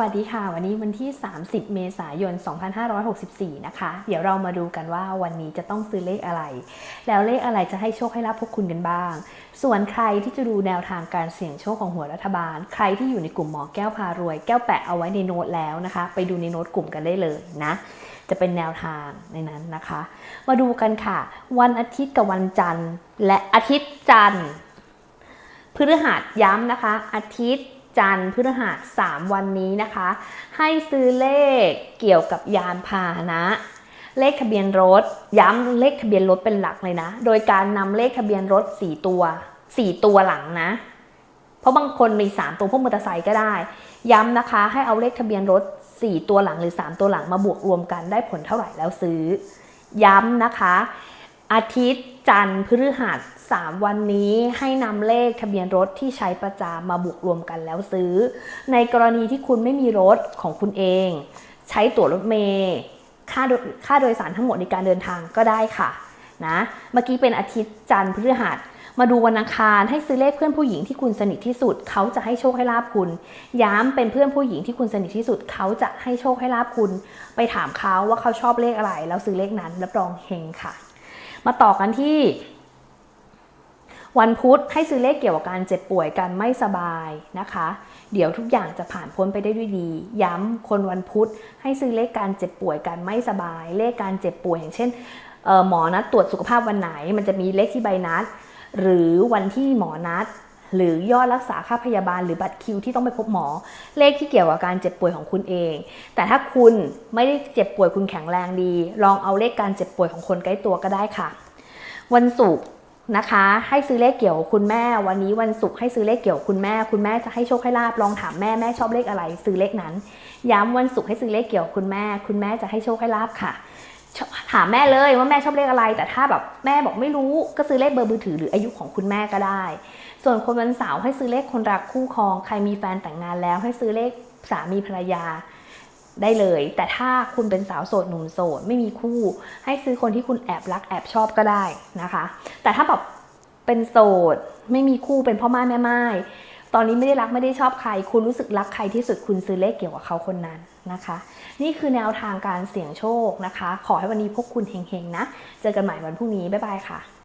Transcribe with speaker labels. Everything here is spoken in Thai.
Speaker 1: วัสดีค่ะ วันนี้วันที่ 30 เมษายน 2564 นะคะ เดี๋ยวเรามาดูกันว่าวันนี้จะต้องซื้อเลขอะไร แล้วเลขอะไรจะให้โชคให้ลาภพวกคุณกันบ้าง ส่วนใครที่จะดูแนวทางการเสี่ยงโชคของหัวรัฐบาล ใครที่อยู่ในกลุ่มหมอแก้วพารวย แก้วแปะเอาไว้ในโน้ตแล้วนะคะ ไปดูในโน้ตกลุ่มกันได้เลยนะ จะเป็นแนวทางในนั้นนะคะ มาดูกันค่ะ วันอาทิตย์กับวันจันทร์ และอาทิตย์จันทร์พฤหัสย้ำนะคะ อาทิตย์ จันทร์พฤหัสสามวันนี้นะคะ ให้ซื้อเลขเกี่ยวกับยานพาหนะ เลขทะเบียนรถ ย้ำเลขทะเบียนรถเป็นหลักเลยนะ โดยการนำเลขทะเบียนรถ 4 ตัว 4 ตัวหลังนะ เพราะบางคนมี 3 ตัวพวกมอเตอร์ไซค์ก็ได้ ย้ำนะคะ ให้เอาเลขทะเบียนรถ 4 ตัวหลังหรือ 3 ตัวหลังมาบวกรวมกันได้ผลเท่าไหร่แล้วซื้อ ย้ำนะคะ อาทิตย์จันทร์พฤหัสสามวันนี้ให้นำเลขทะเบียนรถที่ใช้ประจำมาบวกรวมกันแล้วซื้อ ในกรณีที่คุณไม่มีรถของคุณเอง ใช้ตั๋วรถเมล์ค่าโดยค่าโดยสารทั้งหมดในการเดินทางก็ได้ค่ะนะเมื่อกี้เป็นอาทิตย์จันทร์พฤหัสมาดูวันอังคารให้ซื้อเลขเพื่อนผู้หญิงที่คุณสนิทที่สุด เขาจะให้โชคให้ลาบคุณ ย้ำเป็นเพื่อนผู้หญิงที่คุณสนิทที่สุด เขาจะให้โชคให้ลาบคุณ ไปถามเขาว่าเขาชอบเลขอะไร แล้วซื้อเลขนั้นรับรองเฮงค่ะ มาต่อกันที่วันพุธให้ซื้อเลขเกี่ยวกับการเจ็บป่วยการไม่สบายนะคะ เดี๋ยวทุกอย่างจะผ่านพ้นไปได้ด้วยดี ย้ำคนวันพุธให้ซื้อเลขการเจ็บป่วยการไม่สบาย เลขการเจ็บป่วยอย่างเช่นเอ่อหมอนัดตรวจสุขภาพวันไหน มันจะมีเลขที่ใบนัด หรือวันที่หมอนัด หรือยอดรักษาค่าพยาบาลหรือบัตรคิวที่ต้องไปพบหมอ เลขที่เกี่ยวกับการเจ็บป่วยของคุณเอง แต่ถ้าคุณไม่ได้เจ็บป่วยคุณแข็งแรงดี ลองเอาเลขการเจ็บป่วยของคนใกล้ตัวก็ได้ค่ะ วันศุกร์นะคะ ให้ซื้อเลขเกี่ยวกับคุณแม่ วันนี้วันศุกร์ให้ซื้อเลขเกี่ยวกับคุณแม่ คุณแม่จะให้โชคให้ลาบลองถามแม่แม่ชอบเลขอะไร ซื้อเลขนั้น ย้ำวันศุกร์ให้ซื้อเลขเกี่ยวกับคุณแม่ คุณแม่จะให้โชคให้ลาบค่ะ ถามแม่เลยว่าแม่ชอบเลขอะไร แต่ถ้าแบบแม่บอกไม่รู้ก็ซื้อเลขเบอร์มือถือหรืออายุของคุณแม่ก็ได้ ส่วนคนวันเสาร์ให้ซื้อเลขคนรักคู่ครอง ใครมีแฟนแต่งงานแล้วให้ซื้อเลขสามีภรรยาได้เลย แต่ถ้าคุณเป็นสาวโสดหนุ่มโสดไม่มีคู่ ให้ซื้อคนที่คุณแอบรักแอบชอบก็ได้นะคะ แต่ถ้าแบบเป็นโสดไม่มีคู่เป็นพ่อไม้แม่ไม้ ตอนนี้ไม่ได้รักไม่ได้ชอบใคร คุณรู้สึกรักใครที่สุดคุณซื้อเลขเกี่ยวกับเขาคนนั้นนะคะ นี่คือแนวทางการเสี่ยงโชคนะคะ ขอให้วันนี้พวกคุณเฮงๆนะ เจอกันใหม่วันพรุ่งนี้ บ๊ายบายค่ะ